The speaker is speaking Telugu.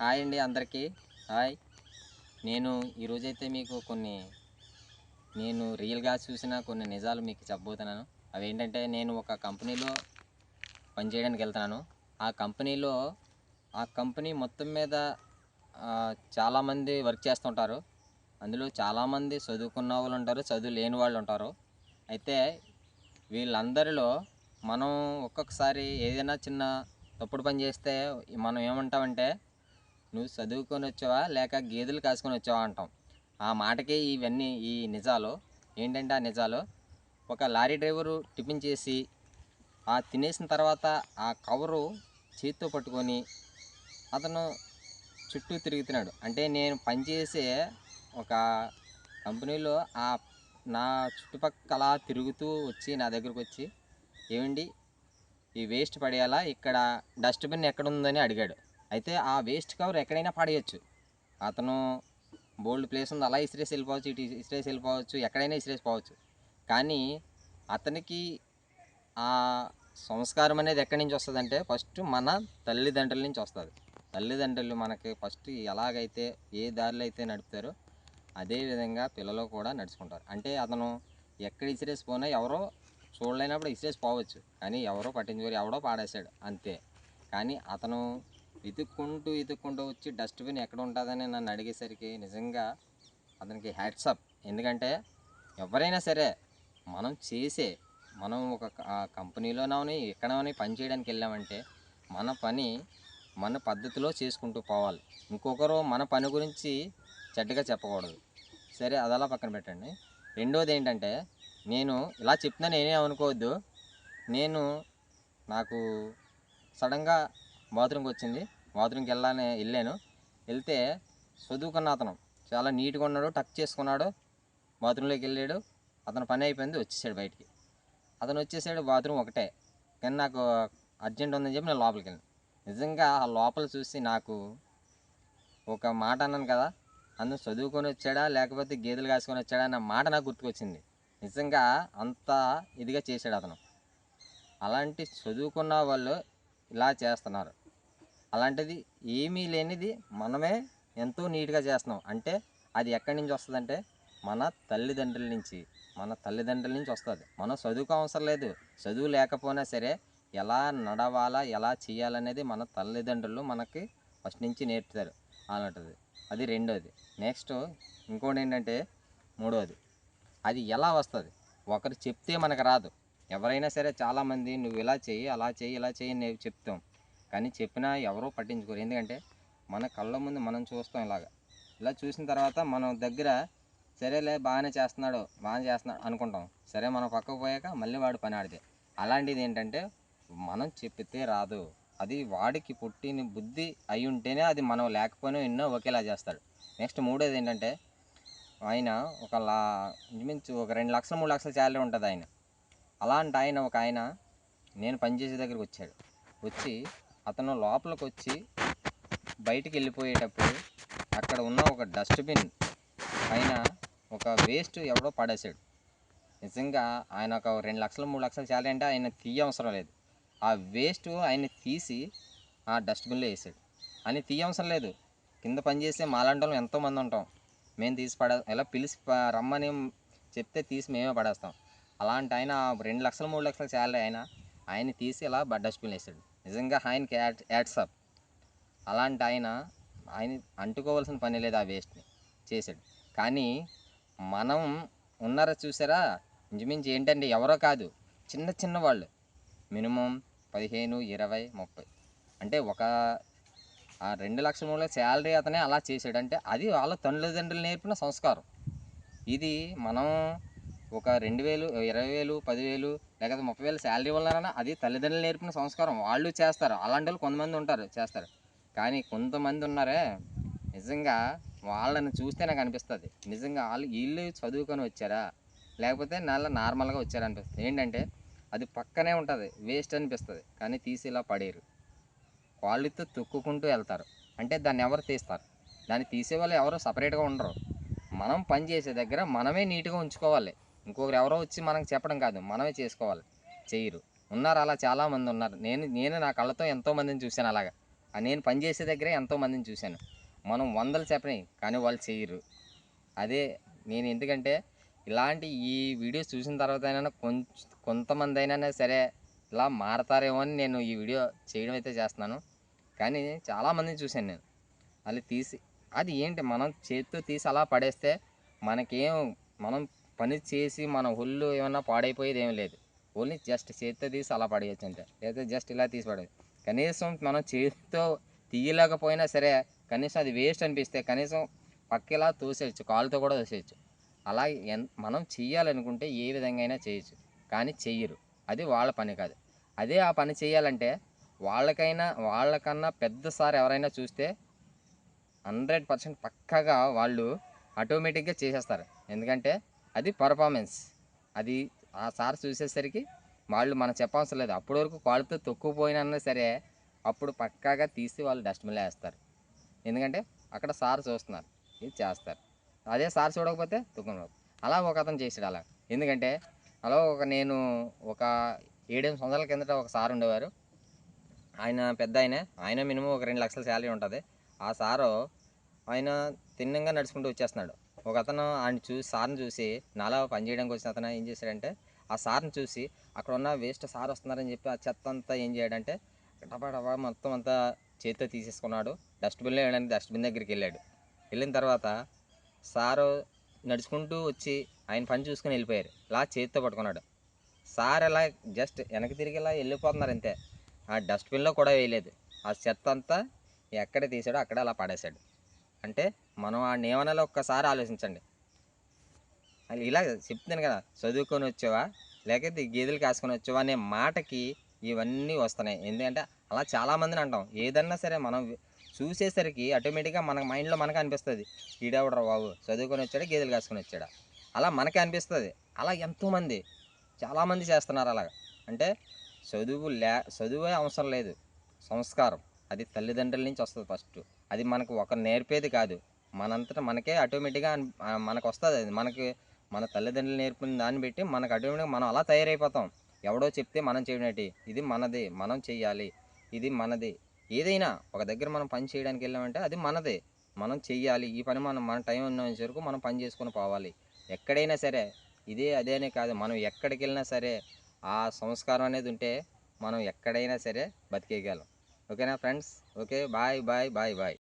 హాయ్ అండి అందరికీ. హాయ్. నేను ఈరోజైతే మీకు కొన్ని నేను రియల్గా చూసిన కొన్ని నిజాలు మీకు చెప్పబోతున్నాను. అవి ఏంటంటే నేను ఒక కంపెనీలో పనిచేయడానికి వెళ్తున్నాను. ఆ కంపెనీలో ఆ కంపెనీ మొత్తం మీద చాలామంది వర్క్ చేస్తుంటారు. అందులో చాలామంది చదువుకున్న వాళ్ళు ఉంటారు చదువు లేని వాళ్ళు ఉంటారు. అయితే వీళ్ళందరిలో మనం ఒక్కొక్కసారి ఏదైనా చిన్న తప్పుడు పని చేస్తే మనం ఏమంటామంటే నువ్వు చదువుకొని వచ్చావా? లేక గేదెలు కాసుకొని వచ్చావా అంటాం. ఆ మాటకే ఇవన్నీ ఈ నిజాలు ఏంటంటే ఆ నిజాలు ఒక లారీ డ్రైవరు టిఫిన్ చేసి ఆ తినేసిన తర్వాత ఆ కవరు చేతితో పట్టుకొని అతను చుట్టూ తిరుగుతున్నాడు. అంటే నేను పనిచేసే ఒక కంపెనీలో ఆ నా చుట్టుపక్కల తిరుగుతూ వచ్చి నా దగ్గరకు వచ్చి ఏమండి? ఈ వేస్ట్ పడేయాలా? ఇక్కడ డస్ట్బిన్ ఎక్కడ ఉందని అడిగాడు. అయితే ఆ వేస్ట్ కవర్ ఎక్కడైనా పడేయచ్చు. అతను బోల్డ్ ప్లేస్ ఉంది అలా ఇసిరేసి వెళ్ళిపోవచ్చు ఇటు ఇసిరేసి వెళ్ళిపోవచ్చు ఎక్కడైనా ఇసిరేసిపోవచ్చు కానీ అతనికి ఆ సంస్కారం అనేది ఎక్కడి నుంచి వస్తుందంటే ఫస్ట్ మన తల్లిదండ్రుల నుంచి వస్తుంది. తల్లిదండ్రులు మనకి ఫస్ట్ ఎలాగైతే ఏ దారిలో అయితే నడుపుతారో అదే విధంగా పిల్లలు కూడా నడుచుకుంటారు. అంటే అతను ఎక్కడ ఇసిరేసి పోయినా ఎవరో చూడలేనప్పుడు ఇసిరేసి పోవచ్చు. కానీ ఎవరో పట్టించుకోరు ఎవడో పాడేశాడు అంతే. కానీ అతను ఇతుక్కుంటూ ఇతుక్కుంటూ వచ్చి డస్ట్బిన్ ఎక్కడ ఉంటుందని నన్ను అడిగేసరికి నిజంగా అతనికి హ్యాట్సప్ ఎందుకంటే ఎవరైనా సరే మనం చేసే మనం ఒక కంపెనీలోనవని ఎక్కడవని పని చేయడానికి వెళ్ళామంటే మన పని మన పద్ధతిలో చేసుకుంటూ పోవాలి. ఇంకొకరు మన పని గురించి చెడ్డగా చెప్పకూడదు. సరే అదలా పక్కన పెట్టండి. రెండోది ఏంటంటే నేను ఇలా చెప్తున్నా నేనే అనుకోవద్దు. నేను నాకు సడన్గా బాత్రూమ్కి వచ్చింది బాత్రూమ్కి వెళ్ళాలని వెళ్ళాను వెళ్తే చదువుకున్న అతను చాలా నీట్గా ఉన్నాడు టక్ చేసుకున్నాడు. బాత్రూంలోకి వెళ్ళాడు అతను పని అయిపోయింది వచ్చేసాడు బయటికి. అతను వచ్చేసాడు బాత్రూమ్ ఒకటే. కానీ నాకు అర్జెంట్ ఉందని చెప్పి నేను లోపలికి వెళ్ళాను నిజంగా ఆ లోపల చూసి నాకు ఒక మాట అన్నాను కదా అందులో చదువుకొని వచ్చాడా లేకపోతే గేదెలు కాసుకొని వచ్చాడా అన్న మాట నాకు గుర్తుకొచ్చింది. నిజంగా అంత ఇదిగా చేశాడు అతను. అలాంటి చదువుకున్న వాళ్ళు ఇలా చేస్తున్నారు. అలాంటిది ఏమీ లేనిది మనమే ఎంతో నీట్గా చేస్తున్నాం. అంటే అది ఎక్కడి నుంచి వస్తుందంటే మన తల్లిదండ్రుల నుంచి మన తల్లిదండ్రుల నుంచి వస్తుంది. మనం చదువుకో అవసరం లేదు. చదువు లేకపోయినా సరే ఎలా నడవాలా ఎలా చేయాలనేది మన తల్లిదండ్రులు మనకి ఫస్ట్ నుంచి నేర్పుతారు అలాంటిది అది రెండోది. నెక్స్ట్ ఇంకోటి ఏంటంటే మూడోది. అది ఎలా వస్తుంది? ఒకరు చెప్తే మనకు రాదు. ఎవరైనా సరే చాలామంది నువ్వు ఇలా చెయ్యి అలా చెయ్యి ఇలా చేయి అని చెప్తాం. కానీ చెప్పినా ఎవరూ పట్టించుకోరు. ఎందుకంటే మన కళ్ళ ముందు మనం చూస్తాం ఇలాగ. ఇలా చూసిన తర్వాత మనం దగ్గర సరేలే బాగానే చేస్తున్నాడు బాగానే చేస్తున్నాడు అనుకుంటాం. సరే మనం పక్కకు పోయాక మళ్ళీ వాడు పని ఆడితే. అలాంటిది ఏంటంటే మనం చెప్పితే రాదు. అది వాడికి పుట్టిన బుద్ధి అయి ఉంటేనే అది మనం లేకపోయినా ఎన్నో ఒకేలా చేస్తాడు. నెక్స్ట్ మూడోది ఏంటంటే ఆయన ఒక లా ఇంచుమించు ఒక రెండు లక్షలు మూడు లక్షల శాలరీ ఉంటుంది ఆయన. అలాంటి ఆయన ఒక ఆయన నేను పనిచేసే దగ్గరికి వచ్చాడు. వచ్చి అతను లోపలికి వచ్చి బయటికి వెళ్ళిపోయేటప్పుడు అక్కడ ఉన్న ఒక డస్ట్బిన్ పైన ఒక వేస్ట్ ఎవడో పడేశాడు. నిజంగా ఆయన ఒక రెండు లక్షలు మూడు లక్షల శాలరీ అంటే ఆయన తీయ అవసరం లేదు. ఆ వేస్ట్ ఆయన తీసి ఆ డస్ట్బిన్లో వేసాడు. అని తీయ అవసరం లేదు. కింద పనిచేసే మాలాంటి వాళ్ళం ఎంతోమంది ఉంటాం. మేము తీసి పడే ఎలా పిలిచి రమ్మని చెప్తే తీసి మేమే పడేస్తాం. అలాంటి ఆయన రెండు లక్షలు మూడు లక్షల శాలరీ ఆయన ఆయన తీసి ఇలా డస్ట్బిన్ వేసాడు. నిజంగా ఆయనకి యాడ్ యాడ్సప్ అలాంటి ఆయన ఆయన అంటుకోవాల్సిన పని లేదు ఆ వేస్ట్ని చేశాడు కానీ మనం ఉన్నారా చూసారా? ఇంచుమించు ఏంటంటే ఎవరో కాదు. చిన్న చిన్న వాళ్ళు. మినిమం పదిహేను ఇరవై ముప్పై. అంటే ఒక ఆ రెండు లక్షల మూడు శాలరీ అతనే అలా చేశాడు అంటే అది వాళ్ళ తల్లిదండ్రులు నేర్పిన సంస్కారం. ఇది మనం ఒక రెండు వేలు ఇరవై వేలు పదివేలు లేకపోతే ముప్పై వేలు శాలరీ వల్లనా అది తల్లిదండ్రులు నేర్పిన సంస్కారం. వాళ్ళు చేస్తారు. అలాంటి వాళ్ళు కొంతమంది ఉంటారు చేస్తారు. కానీ కొంతమంది ఉన్నారే నిజంగా వాళ్ళని చూస్తే నాకు అనిపిస్తుంది నిజంగా వాళ్ళు వీళ్ళు చదువుకొని వచ్చారా? లేకపోతే నల్ల నార్మల్గా వచ్చారా అనిపిస్తుంది. ఏంటంటే అది పక్కనే ఉంటుంది. వేస్ట్ అనిపిస్తుంది. కానీ తీసి ఇలా పడేరు వాళ్ళతో తొక్కుకుంటూ వెళ్తారు. అంటే దాన్ని ఎవరు తీస్తారు? దాన్ని తీసే వాళ్ళు ఎవరు సపరేట్గా ఉండరు. మనం పని చేసే దగ్గర మనమే నీట్గా ఉంచుకోవాలి. ఇంకొకరు ఎవరో వచ్చి మనకు చెప్పడం కాదు మనమే చేసుకోవాలి. చేయరు. ఉన్నారు అలా చాలామంది ఉన్నారు. నేను నేను నా కళ్ళతో ఎంతోమందిని చూశాను అలాగా. నేను పనిచేసే దగ్గరే ఎంతోమందిని చూశాను. మనం వందలు చెప్పినాయి కానీ వాళ్ళు చేయరు. అదే నేను ఎందుకంటే ఇలాంటి ఈ వీడియోస్ చూసిన తర్వాత అయినా కొంచెం కొంతమంది అయినా సరే ఇలా మారతారేమో అని నేను ఈ వీడియో చేయడం అయితే చేస్తున్నాను. కానీ చాలామందిని చూశాను నేను. అలా తీసి అది ఏంటి? మనం చేతితో తీసి అలా పడేస్తే మనకేం మనం పని చేసి మన ఒళ్ళు ఏమన్నా పాడైపోయేది ఏం లేదు. ఓన్లీ జస్ట్ చేతితో తీసి అలా పడేయచ్చు అంతే లేదా జస్ట్ ఇలా తీసి పడేది కనీసం మనం చేతితో తీయలేకపోయినా సరే కనీసం అది వేస్ట్ అనిపిస్తే కనీసం పక్కేలా తోసేయచ్చు కాలుతో కూడా తోసేయచ్చు. అలా ఎన్ మనం చెయ్యాలనుకుంటే ఏ విధంగా అయినా చేయొచ్చు. కానీ చెయ్యరు. అది వాళ్ళ పని కాదు. అదే ఆ పని చేయాలంటే వాళ్ళకైనా వాళ్ళకన్నా పెద్ద సార్ ఎవరైనా చూస్తే హండ్రెడ్ పర్సెంట్ పక్కగా వాళ్ళు ఆటోమేటిక్గా చేసేస్తారు. ఎందుకంటే అది పర్ఫార్మెన్స్ అది ఆ సార్ చూసేసరికి వాళ్ళు మనం చెప్పవసరం లేదు అప్పటి వరకు కాళ్ళతో తొక్కుపోయినా సరే అప్పుడు పక్కాగా తీసి వాళ్ళు డస్ట్బిన్లో వేస్తారు. ఎందుకంటే అక్కడ సార్ చూస్తున్నారు. ఇది చేస్తారు. అదే సార్ చూడకపోతే తొక్కున అలా ఒక అతను చేసాడు అలా. ఎందుకంటే అలా ఒక నేను ఒక ఏడెనిమిది సంవత్సరాల కిందట ఒక సార్ ఉండేవారు. ఆయన పెద్ద ఆయన. ఆయన మినిమం ఒక రెండు లక్షల శాలరీ ఉంటుంది. ఆ సారు ఆయన తిన్నంగా నడుచుకుంటూ వచ్చేస్తున్నాడు. ఒక అతను ఆయన చూసి సార్ని చూసి నాలా పని చేయడానికి వచ్చిన అతను ఏం చేశాడంటే ఆ సార్ని చూసి అక్కడ ఉన్న వేస్ట్ సార్ వస్తున్నారని చెప్పి ఆ చెత్త అంతా ఏం చేయడంటే డబా డబా మొత్తం అంతా చేతితో తీసేసుకున్నాడు. డస్ట్బిన్లో వేయడానికి డస్ట్బిన్ దగ్గరికి వెళ్ళాడు. వెళ్ళిన తర్వాత సారు నడుచుకుంటూ వచ్చి ఆయన పని చూసుకుని వెళ్ళిపోయారు. ఇలా చేతితో పట్టుకున్నాడు. సార్ అలా జస్ట్ వెనక్కి తిరిగి ఇలా వెళ్ళిపోతున్నారు అంతే. ఆ డస్ట్బిన్లో కూడా వేయలేదు. ఆ చెత్త అంతా ఎక్కడ తీసాడో అక్కడ అలా పడేశాడు. అంటే మనం ఆ నియమనలో ఒక్కసారి ఆలోచించండి. అది ఇలా చెప్తున్నాను కదా చదువుకొని వచ్చావా లేకపోతే గేదెలు కాసుకొని వచ్చావా అనే మాటకి ఇవన్నీ వస్తున్నాయి. ఎందుకంటే అలా చాలామందిని అంటాం ఏదన్నా సరే మనం చూసేసరికి ఆటోమేటిక్గా మన మైండ్లో మనకు అనిపిస్తుంది ఈడెవడరా బాబు చదువుకొని వచ్చాడా గేదెలు కాసుకొని వచ్చాడా? అలా మనకి అనిపిస్తుంది. అలా ఎంతోమంది చాలామంది చేస్తున్నారు అలాగా. అంటే చదువు లే చదువే అవసరం లేదు సంస్కారం అది తల్లిదండ్రుల నుంచి వస్తుంది ఫస్ట్. అది మనకు ఒకరు నేర్పేది కాదు. మనంతటా మనకే ఆటోమేటిక్గా మనకు వస్తుంది అది. మనకి మన తల్లిదండ్రులు నేర్పిన దాన్ని బట్టి మనకు ఆటోమేటిక్గా మనం అలా తయారైపోతాం. ఎవడో చెప్తే మనం చేయనట్టు ఇది మనది మనం చెయ్యాలి ఇది మనది. ఏదైనా ఒక దగ్గర మనం పని చేయడానికి వెళ్ళామంటే అది మనదే. మనం చెయ్యాలి. ఈ పని మనం మన టైం ఉన్న వరకు మనం పని చేసుకొని పోవాలి. ఎక్కడైనా సరే ఇదే అదేనే కాదు. మనం ఎక్కడికి వెళ్ళినా సరే ఆ సంస్కారం అనేది ఉంటే మనం ఎక్కడైనా సరే బతికేయగలం. ఓకేనా friends? Okay. Bye bye bye bye.